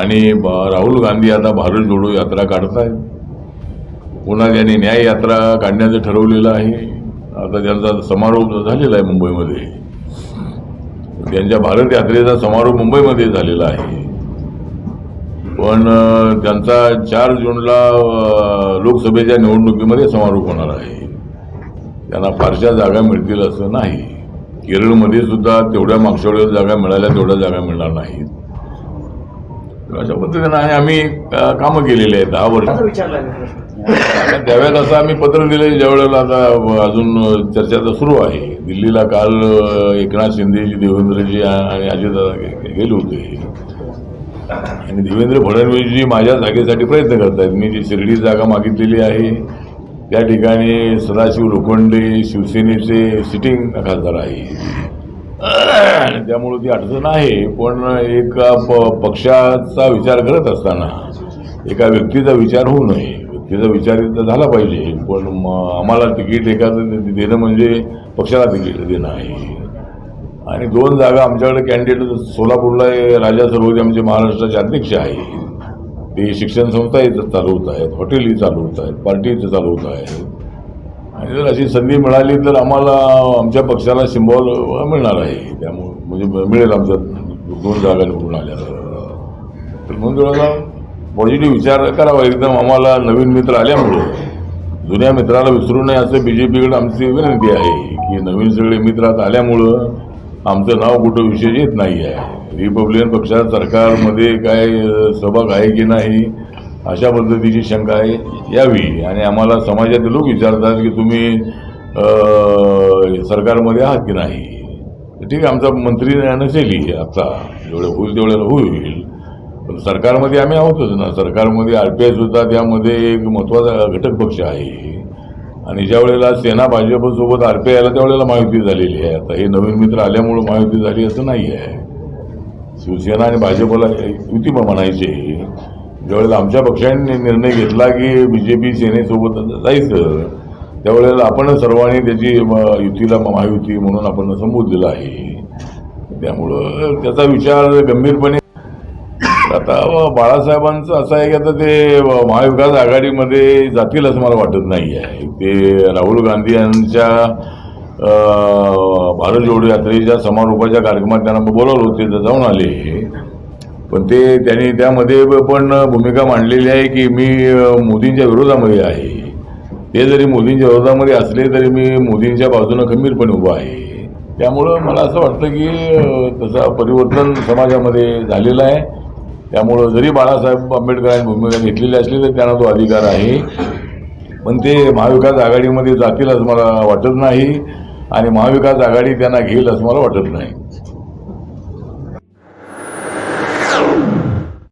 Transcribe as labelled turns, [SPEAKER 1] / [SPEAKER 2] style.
[SPEAKER 1] आणि ब- राहुल गांधी आता भारत जोडो यात्रा काढत आहेत पुन्हा त्यांनी न्याय यात्रा काढण्याचं ठरवलेलं आहे आता त्यांचा समारोप झालेला आहे मुंबईमध्ये त्यांच्या भारत यात्रेचा समारोप मुंबईमध्ये झालेला आहे. पण त्यांचा चार जूनला लोकसभेच्या निवडणुकीमध्ये समारोप होणार आहे त्यांना फारशा जागा मिळतील असं नाही. केरळमध्ये सुद्धा तेवढ्या मागच्या वेळेस जागा मिळाल्या तेवढ्या जागा मिळणार नाहीत. अशा पद्धतीनं आहे आम्ही कामं केलेली आहेत दहा वर्ष. त्यावेळेस असं आम्ही पत्र दिले ज्या वेळेला आता अजून चर्चा तर सुरू आहे. दिल्लीला काल एकनाथ शिंदेजी देवेंद्रजी आणि अजितदादा गे- गेले होते. आणि देवेंद्र फडणवीसजी माझ्या जागेसाठी प्रयत्न करत आहेत मी जी शिर्डी जागा मागितलेली आहे त्या ठिकाणी सदाशिव लोखंडे शिवसेनेचे सिटिंग खासदार आहे आणि त्यामुळे ती अडचण आहे. पण एका प पक्षाचा विचार करत असताना एका व्यक्तीचा विचार होऊ नये. व्यक्तीचा विचार तर झाला पाहिजे. पण मग आम्हाला तिकीट एखादं देणं म्हणजे पक्षाला तिकीट देणं आहे. आणि दोन जागा आमच्याकडे कॅन्डिडेट सोलापूरला हे राजा सरवती आमचे महाराष्ट्राचे अध्यक्ष आहे ते शिक्षण संस्थाही चालवत आहेत. हॉटेलही चालवत आहेत. पार्टीचं चालवत आहेत. आणि जर अशी संधी मिळाली तर आम्हाला आमच्या पक्षाला सिम्बॉल मिळणार आहे. त्यामुळं म्हणजे मिळेल आमच्या दोन जागा निवडून आल्या तर म्हणून थोडासा पॉझिटिव्ह विचार करावा. एकदम आम्हाला नवीन मित्र आल्यामुळं. जुन्या मित्राला विसरू नये असं बी जे पीकडे आमची विनंती आहे की नवीन सगळे मित्र आता आल्यामुळं आमचं नाव कुठं विशेष येत नाही आहे रिपब्लिकन पक्षात सरकारमध्ये काय सहभाग आहे की नाही? अशा पद्धतीची शंका आहे यावी. आणि आम्हाला समाजातील लोक विचारतात की तुम्ही सरकारमध्ये आहात की नाही? ठीक आहे आमचा मंत्री नसेल आता. जेवढं होईल तेवढ्याला होईल. पण सरकारमध्ये आम्ही आहोतच ना. सरकारमध्ये आर पी आय सुद्धा त्यामध्ये एक महत्त्वाचा घटक पक्ष आहे. आणि ज्या वेळेला सेना भाजपसोबत आर पी आयला त्यावेळेला महायुती झालेली आहे. आता हे नवीन मित्र आल्यामुळं महायुती झाली असं नाही आहे. शिवसेना आणि भाजपला युती म्हणायचे ज्यावेळेला आमच्या पक्षाने निर्णय घेतला की बी जे पी सेनेसोबत जायचं त्यावेळेला आपण सर्वांनी त्याची म, युतीला महायुती म्हणून आपण संबोधलेलं आहे. त्यामुळं त्याचा विचार गंभीरपणे आता बाळासाहेबांचं असं आहे की आता ते महाविकास आघाडीमध्ये जातील असं मला वाटत नाही आहे. ते राहुल गांधी यांच्या भारत जोडो यात्रेच्या समारोपाच्या कार्यक्रमात त्यांना बोलावलं होते तर जाऊन आले. पण ते त्यांनी त्यामध्ये पण भूमिका मांडलेली आहे की मी मोदींच्या विरोधामध्ये आहे. ते जरी मोदींच्या विरोधामध्ये असले तरी मी मोदींच्या बाजूनं खंबीरपणे उभा आहे. त्यामुळं मला असं वाटतं की तसा परिवर्तन समाजामध्ये झालेलं आहे. त्यामुळं जरी बाळासाहेब आंबेडकरांनी भूमिका घेतलेली असली तरी त्यांना तो अधिकार आहे. पण ते महाविकास आघाडीमध्ये जातील असं मला वाटत नाही आणि महाविकास आघाडी त्यांना घेईल असं मला वाटत नाही.